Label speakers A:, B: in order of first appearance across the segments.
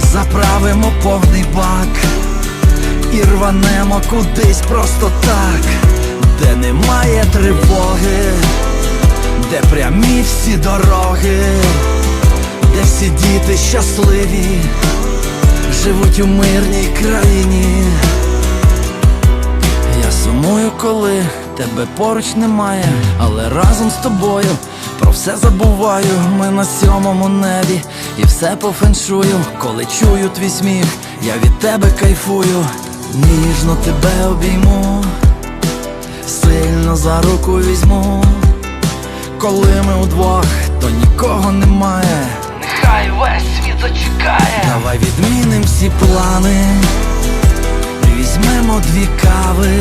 A: заправимо повний бак і рванемо кудись просто так, де немає тривоги, де прямі всі дороги, де всі діти щасливі, живуть у мирній країні. Я сумую, коли тебе поруч немає, але разом з тобою про все забуваю. Ми на сьомому небі і все по феншую. Коли чую твій сміх, я від тебе кайфую, ніжно тебе обійму, сильно за руку візьму. Коли ми удвох, то нікого немає.
B: Нехай весь світ зачекає.
A: Давай відміним всі плани, візьмемо дві кави,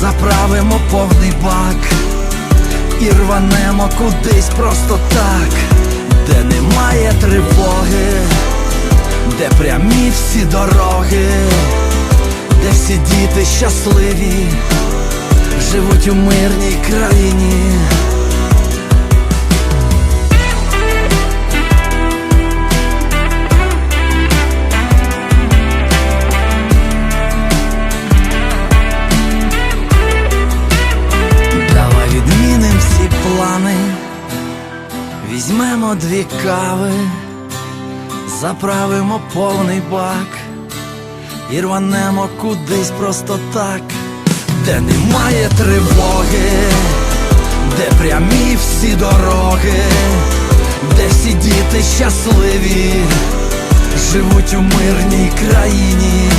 A: заправимо повний бак і рванемо кудись просто так, де немає тривоги, де прямі всі дороги, де всі діти щасливі, живуть у мирній країні. Візьмемо дві кави, заправимо повний бак і рванемо кудись просто так, де немає тривоги, де прямі всі дороги, де всі діти щасливі, живуть у мирній країні.